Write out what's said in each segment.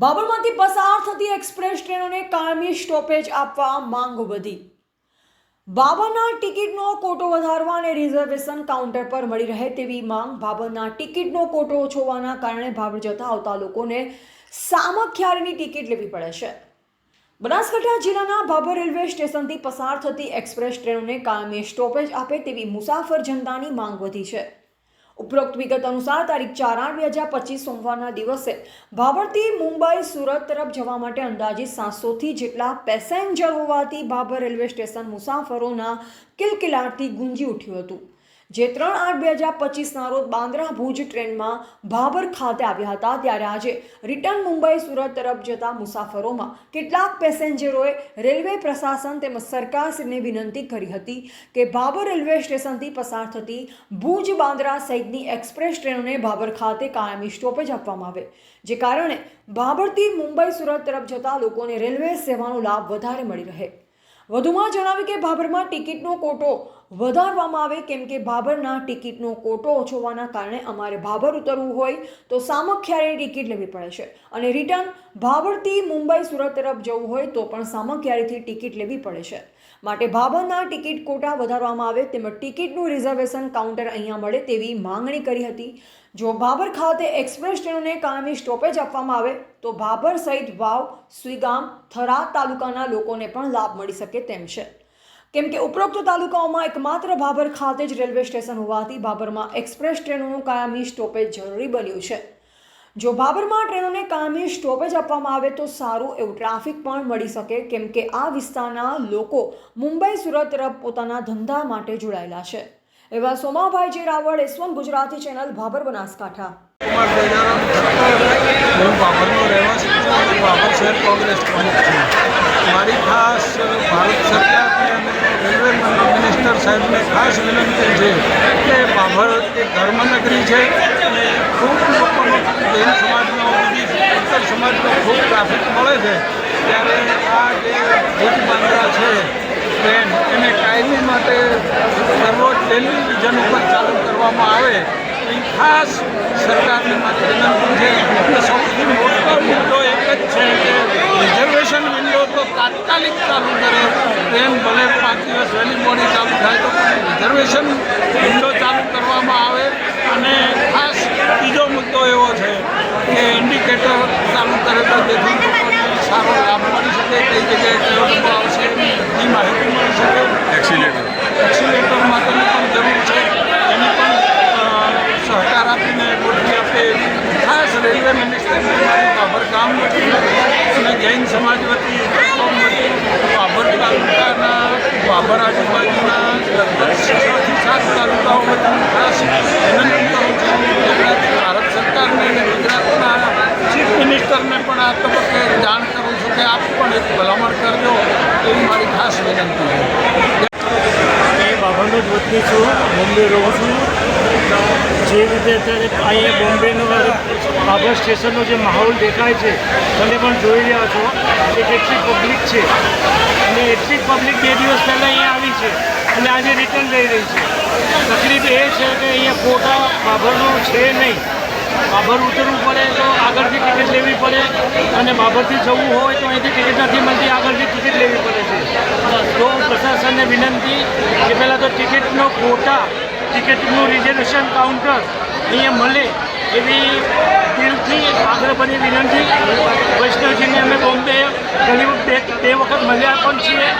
બાબરમાંથી પસાર થતી એક્સપ્રેસ ટ્રેનોને કાયમી સ્ટોપેજ આપવા માંગ વધી. બાબરના ટિકિટનો કોટો વધારવા અને રિઝર્વેશન કાઉન્ટર પર મળી રહે તેવી માંગ બાબરના ટિકિટનો કોટો ઓછો હોવાના કારણે ભાભર જતા આવતા લોકોને સામખિયારીની ટિકિટ લેવી પડે છે. બનાસકાંઠા જિલ્લાના ભાભર રેલવે સ્ટેશનથી પસાર થતી એક્સપ્રેસ ટ્રેનોને કાયમી સ્ટોપેજ આપે તેવી મુસાફર જનતાની માંગ વધી છે. ઉપરોક્ત વિગત અનુસાર તારીખ ચાર આઠ બે હજાર પચીસ સોમવારના દિવસે ભાભરથી મુંબઈ સુરત તરફ જવા માટે અંદાજિત સાતસોથી જેટલા પેસેન્જર હોવાથી ભાભર રેલવે સ્ટેશન મુસાફરોના કિલકિલાટથી ગુંજી ઉઠ્યું હતું. જે ત્રણ આઠ બે હજાર પચીસના રોજ બાંદ્રા ભુજ ટ્રેનમાં ભાભર ખાતે આવ્યા હતા. ત્યારે આજે રિટર્ન મુંબઈ સુરત તરફ જતા મુસાફરોમાં કેટલાક પેસેન્જરોએ રેલવે પ્રશાસન તેમજ સરકારશ્રીને વિનંતી કરી હતી કે ભાભર રેલવે સ્ટેશનથી પસાર થતી ભુજ બાંદ્રા સહિતની એક્સપ્રેસ ટ્રેનોને ભાભર ખાતે કાયમી સ્ટોપેજ આપવામાં આવે, જે કારણે ભાભરથી મુંબઈ સુરત તરફ જતા લોકોને રેલવે સેવાનો લાભ વધારે મળી રહે. વધુમાં જણાવ્યું કે ભાભરમાં ટિકિટનો કોટો વધારવામાં આવે કેમ કે ભાભરના ટિકિટનો કોટો ઓછો હોવાના કારણે અમારે ભાભર ઉતરવું હોય તો સામખિયારે ટિકિટ લેવી પડે છે. અને રિટર્ન ભાભરથી મુંબઈ, સુરત તરફ જવું હોય તો પણ સામખિયારીથી ટિકિટ લેવી પડે છે. માટે ભાભરના ટિકિટ કોટા વધારવામાં આવે તેમજ ટિકિટનું રિઝર્વેશન કાઉન્ટર અહીંયા મળે તેવી માંગણી કરી હતી. જો ભાભર ખાતે એક્સપ્રેસ ટ્રેનોને કાયમી સ્ટોપેજ આપવામાં આવે, તો ભાભર સહિત વાવ સુઈગામ થરાદ તાલુકાના લોકોને પણ લાભ મળી શકે તેમ છે. કેમ કે ઉપરોક્ત તાલુકાઓમાં એકમાત્ર ભાભર ખાતે જ રેલવે સ્ટેશન હોવાથી ભાભરમાં એક્સપ્રેસ ટ્રેનોનું કાયમી સ્ટોપેજ જરૂરી બન્યું છે. જો બાબરમાં ટ્રેનોને કામે સ્ટોપેજ આપવામાં આવે તો સારું એવું ટ્રાફિક પણ મળી શકે, કેમ કે આ વિસ્તારના લોકો મુંબઈ, સુરત તરફ પોતાના ધંધા માટે જોડાયેલા છે. એવા Somabhai J Raval S one Gujarati channel Bhabar Banaskantha. મારી ખાસ ભારત સરકારને અને રેલવે મિનિસ્ટર સાહેબને ખાસ વિનંતી છે કે બાબર એ ધર્મનગરી છે અને ખૂબ જૈન સમાજનો બધી ઇતર સમાજનો ખૂબ ટ્રાફિક મળે છે, ત્યારે આ જે ભૂત બાંદ્રા છે ટ્રેન એને કાયમી માટે દરરોજ ટેલિવિઝન ઉપર ચાલુ કરવામાં આવે, એ ખાસ સરકારને મારી વિનંતી છે. સૌથી મોટો મુદ્દો એક જ છે કે રિઝર્વેશન વિન્ડો તો તાત્કાલિક ચાલુ કરે ટ્રેન ભલે પાંચ દિવસ વહેલી મોડી ચાલુ થાય તો રિઝર્વેશન વિન્ડો ચાલુ કરવામાં આવે અને ખાસ બીજો મુદ્દો એવો છે કે ઇન્ડિકેટર ચાલુ કરે તો જેથી લોકોને સારો લાભ મળી શકે કઈ જગ્યાએ કયો ડબ્બો આવશે એની માહિતી મળી શકે એક્સિલેટર એક્સિલેટર માટેની પણ જરૂર છે એની પણ અ, સહકાર આપીને ગોઠવી આપે રેલવે મિનિસ્ટરને મારી ગામ વતી. અને જૈન સમાજ વતી. કોમ બાબર તાલુકાના બાબર આજુબાજુના છથી સાત તાલુકાઓ વતી ખાસ વિનંતી કરું છું. ગુજરાત ભારત સરકારને અને ગુજરાતના ચીફ મિનિસ્ટરને પણ આ તબક્કે જાણ કરું છું કે આપ પણ એક ભલામણ કરજો એવી મારી ખાસ વિનંતી છે. એ જ વતની છું, મુંબઈ રહું છું. જે રીતે અત્યારે અહીંયા બોમ્બેનો બાબર સ્ટેશનનો જે માહોલ દેખાય છે, તમે પણ જોઈ રહ્યા છો કે કેટલી પબ્લિક છે. અને એટલી પબ્લિક બે દિવસ પહેલાં અહીંયા આવી છે અને આજે રિટર્ન લઈ રહી છે. તકલીફ એ છે કે અહીંયા ફોટા બાબરનો છે નહીં. બાબર ઉતરવું પડે તો આગળથી ટિકિટ લેવી પડે અને બાબરથી જવું હોય તો અહીંથી ટિકિટ નથી મળતી, આગળથી ટિકિટ લેવી પડે છે. તો પ્રશાસનને વિનંતી કે પહેલાં તો ટિકિટનો કોટા ટિકિટનું રિઝર્વેશન કાઉન્ટર અહીંયા મળે. એવી દિલથી આગ્રહભરી વિનંતી. વૈષ્ણવજીને અમે બોમ્બે ઘણી બે બે વખત મળ્યા પણ છીએ.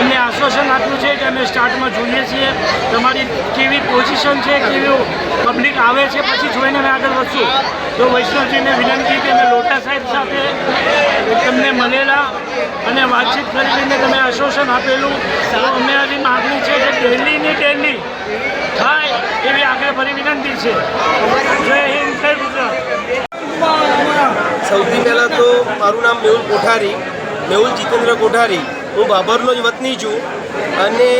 એમને આશ્વાસન આપ્યું છે કે અમે સ્ટાર્ટમાં જોઈએ છીએ. તમારી કેવી પોઝિશન છે, કેવી પબ્લિક આવે છે, પછી જોઈને અમે આગળ વધશું. તો વૈષ્ણવજીને વિનંતી કે અમે લોટા સાહેબ સાથે તમને મળેલા અને વાતચીત કરીને તમે આશ્વાસન આપેલું. અમે આવી માગણી છે કે ડેલીની ડેલી થાય એવી આગ્રહભરી વિનંતી છે. સૌથી પહેલાં તો મારું નામ મેહુલ કોઠારી, મેહુલ જીતેન્દ્ર કોઠારી. હું બાબરનો જ વતની છું અને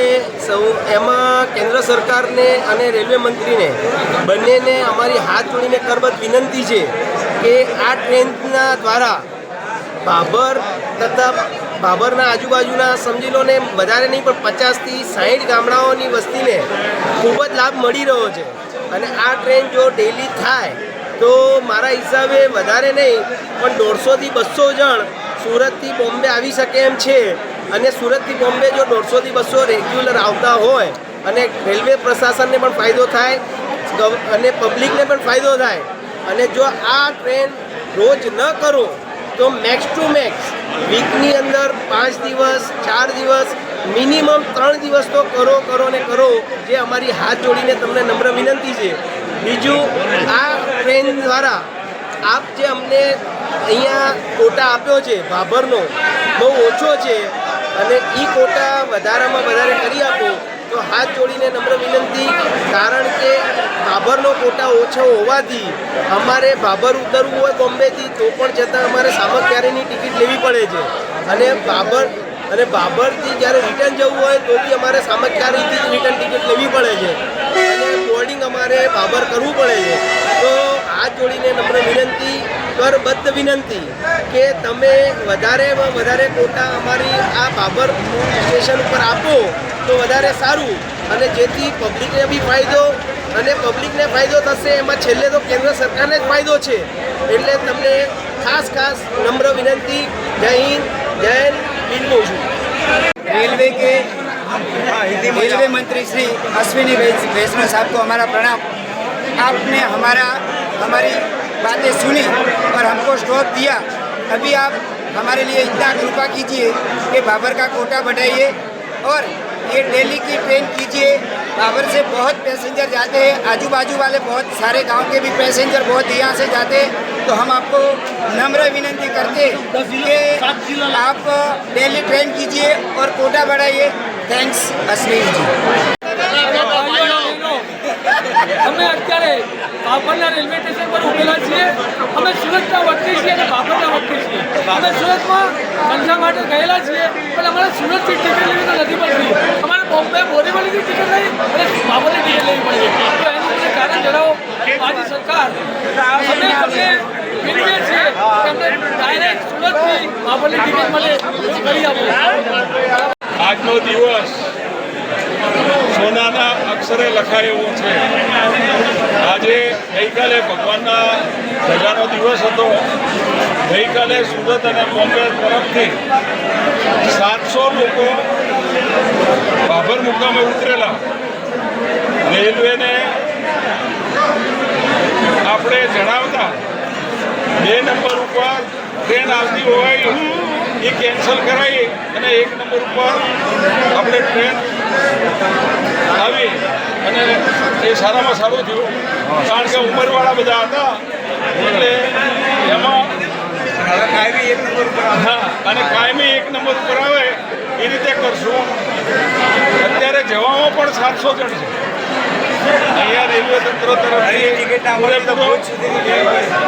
સૌ, એમાં કેન્દ્ર સરકારને અને રેલવે મંત્રીને બંનેને અમારી હાથ જોડીને કરબત વિનંતી છે કે આ ટ્રેનના દ્વારા બાબર તથા બાબરના આજુબાજુના સમજી લો ને, વધારે નહીં પણ પચાસથી સાહીઠ ગામડાઓની વસ્તીને ખૂબ જ લાભ મળી રહ્યો છે. અને આ ટ્રેન જો ડેલી થાય, તો મારા હિસાબે વધારે નહીં, પણ દોઢસોથી બસો જણ સુરતથી બોમ્બે આવી શકે એમ છે. અને સુરતથી બોમ્બે જો દોઢસોથી બસો રેગ્યુલર આવતા હોય, અને રેલવે પ્રશાસનને પણ ફાયદો થાય અને પબ્લિકને પણ ફાયદો થાય, અને જો આ ટ્રેન રોજ ન કરો, તો મેક્સ ટુ મેક્સ વીકની અંદર પાંચ દિવસ, ચાર દિવસ, મિનિમમ ત્રણ દિવસ તો કરો કરો ને કરો, જે અમારી હાથ જોડીને તમને નમ્ર વિનંતી છે. બીજું, આ ટ્રેન દ્વારા આપ જે અમને અહીંયા કોટા આપ્યો છે, ભાભરનો, બહુ ઓછો છે, અને એ કોટા વધારામાં વધારે કરી આપો. તો હાથ જોડીને નમ્ર વિનંતી, કારણ કે ભાભરનો કોટા ઓછો હોવાથી અમારે ભાભર ઉતરવું હોય બોમ્બેથી, તો પણ છતાં અમારે સામખિયારીની ટિકિટ લેવી પડે છે. અને ભાભર અને બાબરથી જ્યારે રિટર્ન જવું હોય, તો બી અમારે સામખિયારીથી રિટર્ન ટિકિટ લેવી પડે છે. અને બોર્ડિંગ અમારે બાબર કરવું પડે છે. તો હાથ જોડીને નમ્ર વિનંતી, કરબદ્ધ વિનંતી કે તમે વધારેમાં વધારે કોટા અમારી આ બાબર સ્ટેશન ઉપર આપો. તો વધારે સારું અને જેથી પબ્લિકને બી ફાયદો અને પબ્લિકને ફાયદો થશે એમાં છેલ્લે તો કેન્દ્ર સરકારને જ ફાયદો છે એટલે તમને ખાસ ખાસ નમ્ર વિનંતી જય હિન્દ જય હિન્દ છું रेलवे के रेलवे मंत्री श्री अश्विनी वैष- वैष्णव साहब को हमारा प्रणाम आपने हमारा हमारी बातें सुनी और हमको स्टॉप दिया अभी आप हमारे लिए इतना कृपा कीजिए कि बाबर का कोटा बढ़ाइए और ये दिल्ली की ट्रेन कीजिए बाबर से बहुत पैसेंजर जाते हैं आजू बाजू वाले बहुत सारे गांव के भी पैसेंजर बहुत यहाँ से जाते हैं तो हम आपको नम्र विनंती करते हैं कि आप दिल्ली ट्रेन कीजिए और कोटा बढ़ाइए थैंक्स अश्विन जी અમે અત્યારે બાબરના રેલવે સ્ટેશન પર ઉભેલા છીએ અમે સુરતના વતની છીએ અને બાબરના વતની છીએ અમે સુરતમાં ધંધા માટે ગયેલા છીએ પણ અમારે સુરતથી ટિકિટ લેવી તો નથી પડતી અક્ષરે એવું છે. આજે ગઈકાલે ભગવાનના ધજાનો દિવસ હતો. ગઈકાલે સુરત અને બોમ્બે તરફથી સાતસો લોકો બાબર મુકામે ઉતરેલા. રેલવેને આપણે જણાવતા બે નંબર ઉપર ટ્રેન આવતી હોય, એ કેન્સલ કરાવી અને એક નંબર ઉપર આપણે ટ્રેન આવી. અને એ સારામાં સારું થયું. કારણ કે ઉંમરવાળા બધા હતા. એટલે એમાં હા અને કાયમી એક નંબર ઉપર આવે એ રીતે કરશું. અત્યારે જવામાં પણ સાતસો જણ છે. અહીંયા રેલવે તંત્ર તરફથી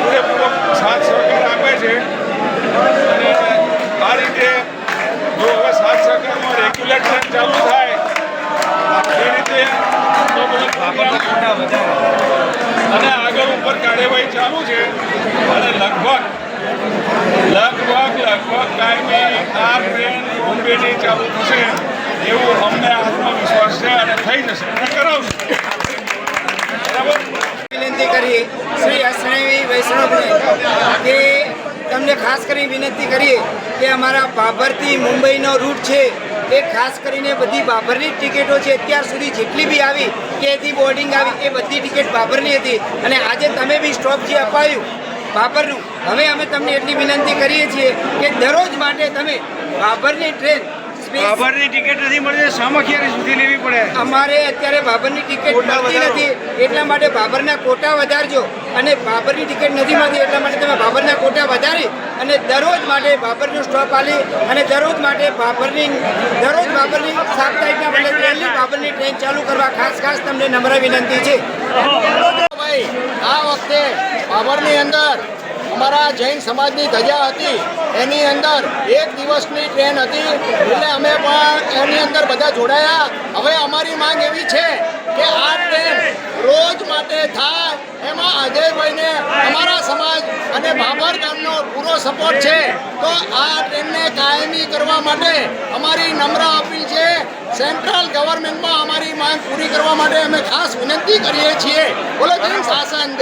પૂરેપૂરો સાથ સહકાર આપે છે. અને આ રીતે જો હવે સાથ સહકારમાં રેગ્યુલર ટ્રેન ચાલુ થાય અને આગળ ઉપર કાર્યવાહી ચાલુ છે. અને લગભગ લગભગ લગભગ કાયમી આ ટ્રેન બોમ્બેની ચાલુ થશે એવું અમને આત્મવિશ્વાસ છે અને થઈ જશે. અને કરાવશે. બરાબર વિનંતી કરીએ શ્રી અશ્વિની વૈષ્ણવને કે તમને ખાસ કરી વિનંતી કરીએ કે અમારા બાબરથી મુંબઈનો રૂટ છે એ ખાસ કરીને બધી બાબરની ટિકિટો છે, અત્યાર સુધી જેટલી બી આવી કે એથી બોર્ડિંગ આવી એ બધી ટિકિટ બાબરની હતી. અને આજે તમે બી સ્ટોપ જે અપાયું બાબરનું હવે અમે તમને એટલી વિનંતી કરીએ છીએ કે દરરોજ માટે તમે બાબરની ટ્રેન બાબરની ટિકિટ નથી મળતી સામખિયારી સુધી લેવી પડે. અમારે અત્યારે બાબરની ટિકિટ મળતી નથી. એટલા માટે બાબરના કોટા વધારજો. અને બાબરની ટિકિટ નથી મળતી એટલા માટે તમે બાબરના કોટા વધારી અને દરરોજ માટે બાબરનો સ્ટોપ આલી અને દરરોજ માટે બાબરની દરરોજ બાબરની સાપ્તાહિકના બદલે ડેલી બાબરની ટ્રેન ચાલુ કરવા ખાસ ખાસ તમને નમ્ર વિનંતી છે. ભાઈ, આ વખતે બાબરની અંદર અમારા જૈન સમાજની ધજા હતી. એની અંદર એક દિવસની ટ્રેન હતી. એટલે અમે પણ એની અંદર બધા જોડાયા. હવે અમારી માંગ એવી છે કે આ ટ્રેન રોજ માટે થાય એમાં અજયભાઈને અમારા સમાજ અને બાબર ગામનો પૂરો સપોર્ટ છે. તો આ ટ્રેનને કાયમી કરવા માટે અમારી નમ્ર અપીલ છે. સેન્ટ્રલ ગવર્મેન્ટમાં અમારી માંગ પૂરી કરવા માટે અમે ખાસ વિનંતી કરીએ છીએ. બોલો, જય શાસન